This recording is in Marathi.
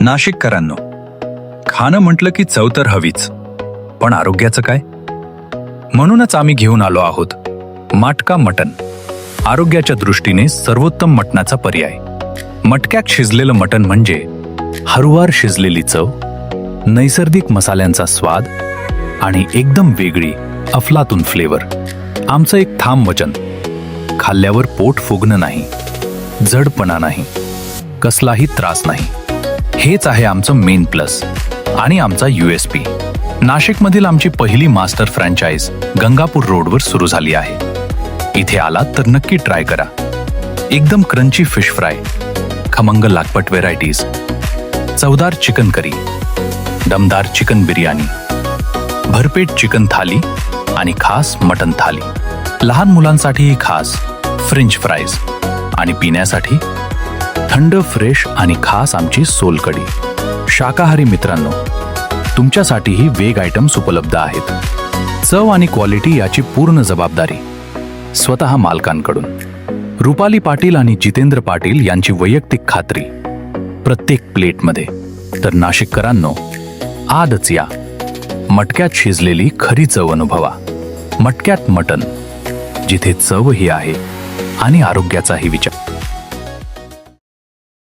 नाशिककरांनो खाणं म्हटलं की चव तर हवीच पण आरोग्याचं काय? म्हणूनच आम्ही घेऊन आलो आहोत माटका मटन. आरोग्याच्या दृष्टीने सर्वोत्तम मटणाचा पर्याय. मटक्यात शिजलेलं मटण म्हणजे हरवार शिजलेली चव नैसर्गिक मसाल्यांचा स्वाद आणि एकदम वेगळी अफलातून फ्लेवर आमचं एक थांब वचन खाल्ल्यावर पोट फुगणं नाही जडपणा नाही कसलाही त्रास नाही. हेच आहे आमचं मेन प्लस. आणि आमचा यू एस पी. नाशिकमधील आमची पहिली मास्टर फ्रँचाईज गंगापूर रोडवर सुरू झाली आहे. इथे आलात तर नक्की ट्राय करा. एकदम क्रंची फिश फ्राय. खमंग लागपट व्हेरायटीज. चवदार चिकन करी. दमदार चिकन बिर्याणी. भरपेट चिकन थाली आणि खास मटन थाली. लहान मुलांसाठीही खास. French fries. आणि पिण्यासाठी थंड फ्रेश आणि खास आमची सोलकडी शाकाहारी मित्रांनो तुमच्यासाठीही वेग आयटम्स उपलब्ध आहेत. चव आणि क्वालिटी याची पूर्ण जबाबदारी स्वतः मालकांकडून. रुपाली पाटील आणि जितेंद्र पाटील यांची वैयक्तिक खात्री प्रत्येक प्लेटमध्ये. तर नाशिककरांनो आदच या. मटक्यात शिजलेली खरी चव अनुभवा. मटक्यात मटन जिथे चव ही आहे आणि आरोग्याचाही विचार.